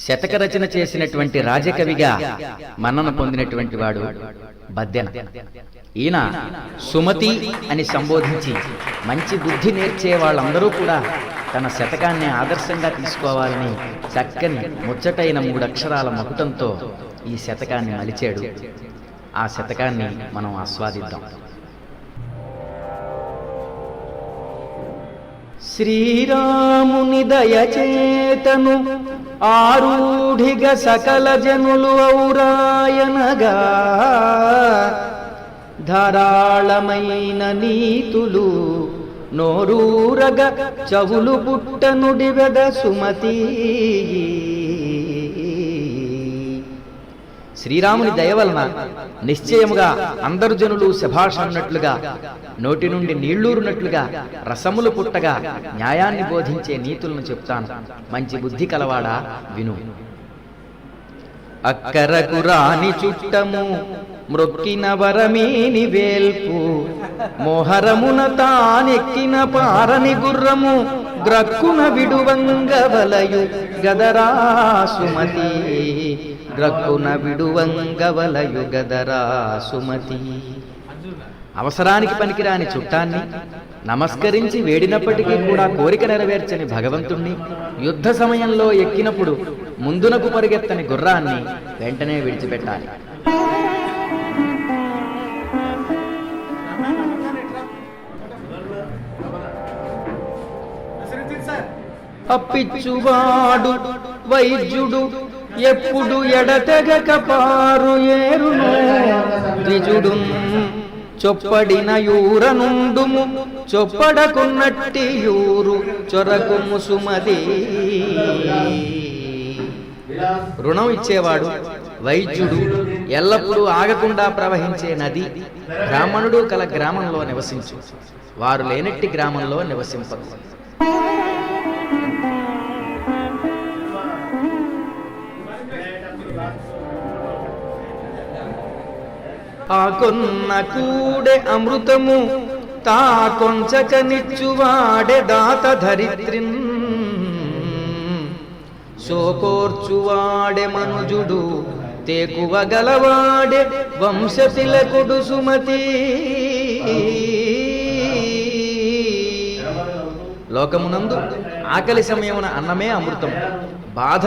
శతక రచన చేసినటువంటి రాజకవిగా మన్నన పొందినటువంటి వాడు బద్దెన. ఈయన సుమతి అని సంబోధించి మంచి బుద్ధి నేర్చే వాళ్ళందరూ కూడా తన శతకాన్ని ఆదర్శంగా తీసుకోవాలని చక్కని ముచ్చటైన మూడు అక్షరాల మకుటంతో ఈ శతకాన్ని మలిచాడు. ఆ శతకాన్ని మనం ఆస్వాదిద్దాం. శ్రీరాముని దయచేతను ఆరూఢిగ సకల జనులు ఔరాయనగా ధారాళమైన నీతులు నోరూరగ చవులు పుట్టనుడి వెద సుమతి. శ్రీరాముని దయవలన నిశ్చయముగా అందరు జనులు శభాష అన్నట్లుగా నోటి నుండి నీళ్ళూరునట్లుగా రసములు పుట్టగా న్యాయాన్ని బోధించే నీతులను చెప్తాను. మంచి బుద్ధి కలవాడా? విను. అక్కరకు రాని చుట్టము మ్రొక్కిన వరమేని వేల్పు మోహరమున తానెక్కిన పారని గుర్రము గ్రక్కున విడువంగవలయు గదరా సుమతి. గ్రక్కున విడువంగవలయు గదరా సుమతి. అవసరానికి పనికిరాని చుట్టాన్ని నమస్కరించి వేడినప్పటికీ కూడా కోరిక నెరవేర్చని భగవంతుణ్ణి యుద్ధ సమయంలో ఎక్కినప్పుడు ముందునకు పరిగెత్తని గుర్రాన్ని వెంటనే విడిచిపెట్టాలి. అప్పిచ్చువాడు వైద్యుడు ఎప్పుడు ఎడతెగక పారు ఏరును. ద్విజుడు చొప్పడిన యూర నుండుము చొప్పడకున్నట్టి యూరు చొరకుము సుమది రుణం ఇచ్చేవాడు వైద్యుడు ఎల్లప్పుడూ ఆగకుండా ప్రవహించే నది బ్రాహ్మణుడు కల గ్రామంలో నివసించు. వారు లేనట్టి గ్రామంలో నివసింపదు. ఆకొన్న కూడే అమృతము తా కొంచకనిచ్చువాడే దాత ధరిత్రిం సోకోర్చువాడే మనుజుడు తేకువ గలవాడె వంశతిలకుడు సుమతి. లోకమునందు ఆకలి సమయమున అన్నమే అమృతం. బాధ